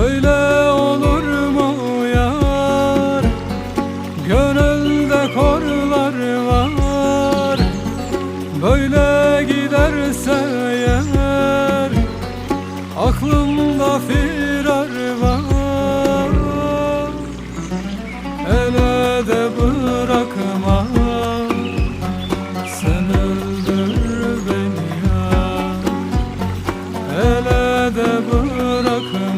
Böyle olur mu yar? Gönülde korlar var. Böyle giderse yer Aklımda firar var. Ele de bırakma. Sen öldür beni ya Ele de bırakma.